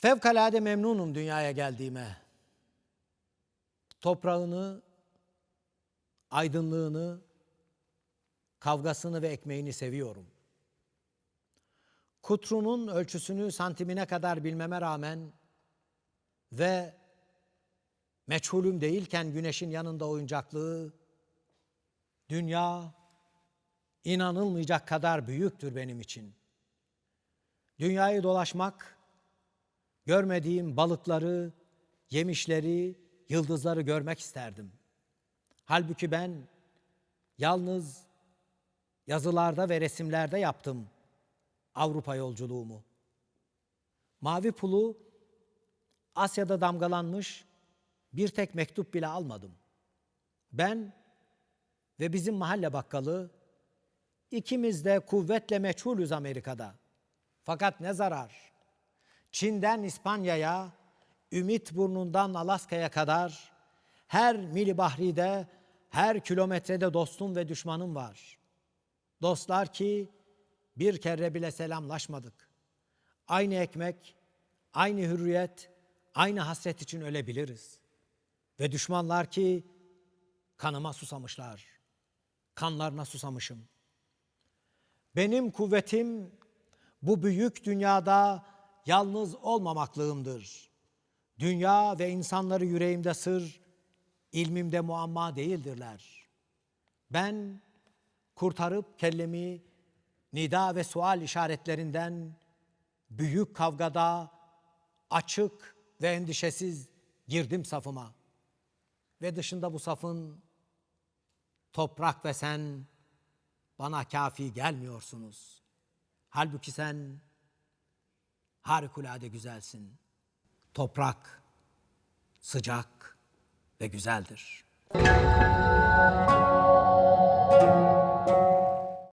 Fevkalade memnunum dünyaya geldiğime. Toprağını, aydınlığını, kavgasını ve ekmeğini seviyorum. Kutrunun ölçüsünü santimine kadar bilmeme rağmen ve meçhulüm değilken güneşin yanında oyuncaklığı, dünya inanılmayacak kadar büyüktür benim için. Dünyayı dolaşmak, görmediğim balıkları, yemişleri, yıldızları görmek isterdim. Halbuki ben yalnız yazılarda ve resimlerde yaptım Avrupa yolculuğumu. Mavi pulu Asya'da damgalanmış bir tek mektup bile almadım. Ben ve bizim mahalle bakkalı ikimiz de kuvvetle meçhulüz Amerika'da. Fakat ne zarar? Çin'den İspanya'ya, Ümit burnundan Alaska'ya kadar her mili bahride, her kilometrede dostum ve düşmanım var. Dostlar ki bir kere bile selamlaşmadık. Aynı ekmek, aynı hürriyet, aynı hasret için ölebiliriz. Ve düşmanlar ki kanıma susamışlar. Kanlarına susamışım. Benim kuvvetim bu büyük dünyada yalnız olmamaklığımdır. Dünya ve insanları yüreğimde sır, ilmimde muamma değildirler. Ben kurtarıp kellemi nida ve sual işaretlerinden büyük kavgada açık ve endişesiz girdim safıma. Ve dışında bu safın toprak ve sen bana kafi gelmiyorsunuz. Halbuki sen harikulade güzelsin. Toprak sıcak ve güzeldir.